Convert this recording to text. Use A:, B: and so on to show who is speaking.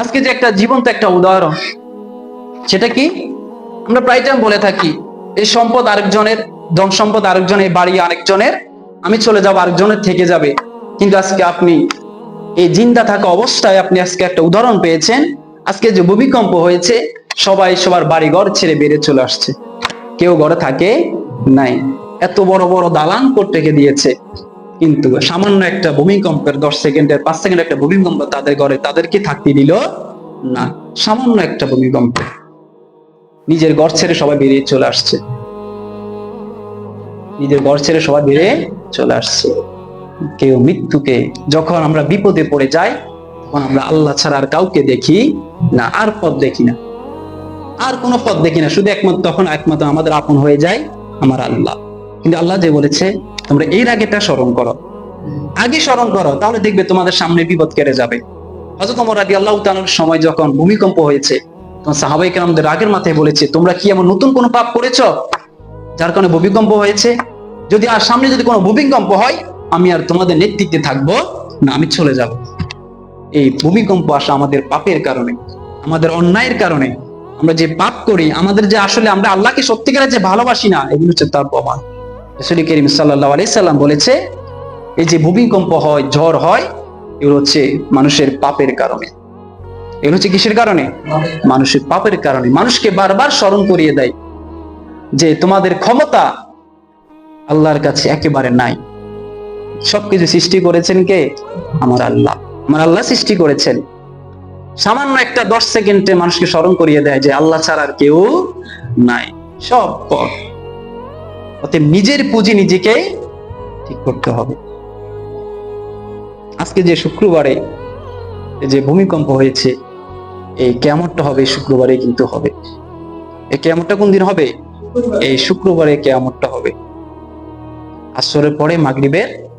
A: আজকে যে একটা জীবন্ত একটা উদাহরণ, সেটা কি? আমরা প্রায় টাইম বলে থাকি, এই সম্পদ আরেকজনের, ধন সম্পদ আরেকজনের, বাড়ি আরেকজনের, আমি চলে যাব আরেকজনের থেকে যাবে। কিন্তু আজকে আপনি এই জিন্দা থাকা অবস্থায় আপনি আজকে একটা উদাহরণ পেয়েছেন, আজকে যে ভূমিকম্প হয়েছে, সবাই সবার বাড়ি ঘর ছেড়ে বেড়ে চলে আসছে। কেউ ঘরে থাকে নাই। এত বড় বড় দালান করতে দিয়েছে? কিন্তু সামান্য একটা ভূমিকম্পের দশ সেকেন্ডের, পাঁচ সেকেন্ড একটা ভূমিকম্প তাদের ঘরে তাদেরকে থাকতে দিল না। সামান্য একটা ভূমিকম্প। নিজের ঘর ছেড়ে সবাই বেরিয়ে চলে আসছে। নিজের ঘর ছেড়ে সবাই বেরিয়ে চলে আসছে। কেউ মৃত্যুকে যখন আমরা বিপদে পড়ে যাই, তখন আমরা আল্লাহ ছাড়া আর কাউকে দেখি না, আর পথ দেখি না। আর কোনো পথ দেখি না, শুধু একমাত্র, তখন একমাত্র আমাদের আপন হয়ে যায় আমার আল্লাহ। কিন্তু আল্লাহ যে বলেছে, তোমরা এর আগেটা স্মরণ করো। আগে স্মরণ করো, তাহলে দেখবে তোমাদের সামনে বিপদ কেটে যাবে। হযরত ওমর রাদিয়াল্লাহু তাআলার সময় যখন ভূমিকম্প হয়েছে, তখন সাহাবাই কেরামদের রাগের মাথায় বলেছে, তোমরা কি এমন নতুন কোনো পাপ করেছ, যার কারণে ভূমিকম্প হয়েছে? যদি আর সামনে যদি কোনো ভূমিকম্প হয়, আমি আর তোমাদের নেতৃত্বে থাকব না, আমি চলে যাব। এই ভূমিকম্প আসা আমাদের পাপের কারণে, আমাদের অন্যায়ের কারণে। আমরা যে পাপ করি, আমাদের যে আসলে আমরা আল্লাহকে সত্যিকারের যে ভালোবাসি না, এগুলো হচ্ছে তার প্রমাণ। রসুল করিম সাল্লাহ আলি সাল্লাম বলেছে, এই যে ভূমিকম্প হয়, ঝড় হয়, এগুলো হচ্ছে মানুষের পাপের কারণে। এগুলো হচ্ছে কিসের কারণে? মানুষের পাপের কারণে। মানুষকে বারবার স্মরণ করিয়ে দেয় যে তোমাদের ক্ষমতা আল্লাহর কাছে একেবারে নাই। সবকিছু সৃষ্টি করেছেন কে? আমার আল্লাহ। আমার আল্লাহ সৃষ্টি করেছেন। সামান্য একটা দশ সেকেন্ডে মানুষকে স্মরণ করিয়ে দেয় যে আল্লাহ ছাড়া আর কেউ নাই। সব পথ। অতএব নিজের পুঁজি নিজেকে ঠিক করতে হবে। আজকে যে শুক্রবারে যে ভূমিকম্প হয়েছে, এই কেমনটা হবে শুক্রবারে কিন্তু হবে। এই কেমনটা কোন দিন হবে? এই শুক্রবারে কেমনটা হবে। আসরের পরে মাগরিবের